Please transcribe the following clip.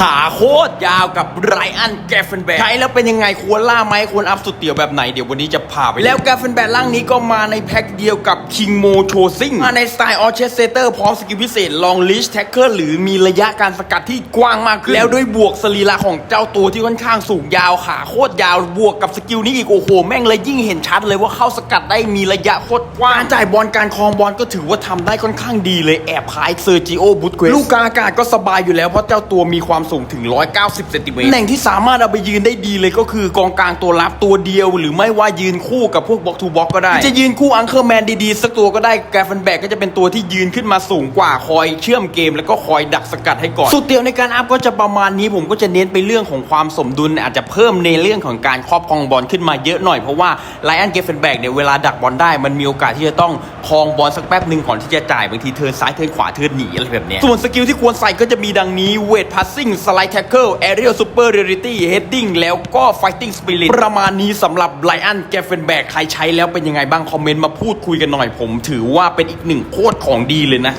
ขาโคตรยาวกับไรอันแกฟเฟนแบกใช้แล้วเป็นยังไงควรล่าไหมควรอัพสุดเตี๋ยวแบบไหนเดี๋ยววันนี้จะพาไป แล้วแกฟเฟนแบกร่างนี้ก็มาในแพ็คเดียวกับคิงโมโชซิงมาในสไตล์ออเชสเซเตอร์พร้อมสกิลพิเศษลองลิชแท็กเกอร์หรือมีระยะการสกัดที่กว้างมากขึ้น แล้วด้วยบวกสรีระของเจ้าตัวที่ค่อนข้างสูงยาวขาโคตรยาวบวกกับสกิลนี้อีกโอ้โหแม่งเลยยิ่งเห็นชัดเลยว่าเข้าสกัดได้มีระยะโคตรกว้างการจ่ายบอลการครองบอลก็ถือว่าทำได้ค่อนข้างดีเลยแอบคล้ายเซอร์จิโอบุตเกสลูกกลางอากาศก็สบายอยู่แล้วเพราะเจ้าตัวมีความสูงถึง 190เซนติเมตรตำแหน่งที่สามารถเอาไปยืนได้ดีเลยก็คือกองกลางตัวรับตัวเดียว หรือไม่ว่ายืนคู่กับพวกบล็อกทูบล็อกก็ได้ จะยืนคู่อังเคอร์แมนดีๆ สักตัวก็ได้แกรฟันแบกก็จะเป็นตัวที่ยืนขึ้นมาสูงกว่าคอยเชื่อมเกม แล้วก็คอยดักสกัดให้ก่อนสุดเดียวในการอัพก็จะประมาณนี้ผมก็จะเน้นไปเรื่องของความสมดุล อาจจะเพิ่มในเรื่องของการครอบครองบอลขึ้นมาเยอะหน่อยเพราะว่าไลออนเกฟเฟนแบกเนี่ยเวลาดักบอลได้ มันมีโอกาสที่จะต้องครองบอลสักแป๊บหนึ่งก่อนที่จะจ่ายบางทีเทิร์นซ้ายเทิร์นขวาเทิร์นหนีอะไรแบบเนี้ยส่วนสกิลที่ควรใส่ก็จะมีดังนี้เวทพัสซิ่งสไลด์แท็กเกิลแอเรียลซูเปอร์เรลิตี้เฮดดิ้งแล้วก็ไฟติ้งสปิริตประมาณนี้สำหรับไลออนเกฟเฟนแบกใครใช้แล้วเป็นยังไงบ้าง คอมเมนต์มาพูดคุยกันหน่อยผม ถือว่าเป็นอีกหนึ่งโคตรของดีเลยนะ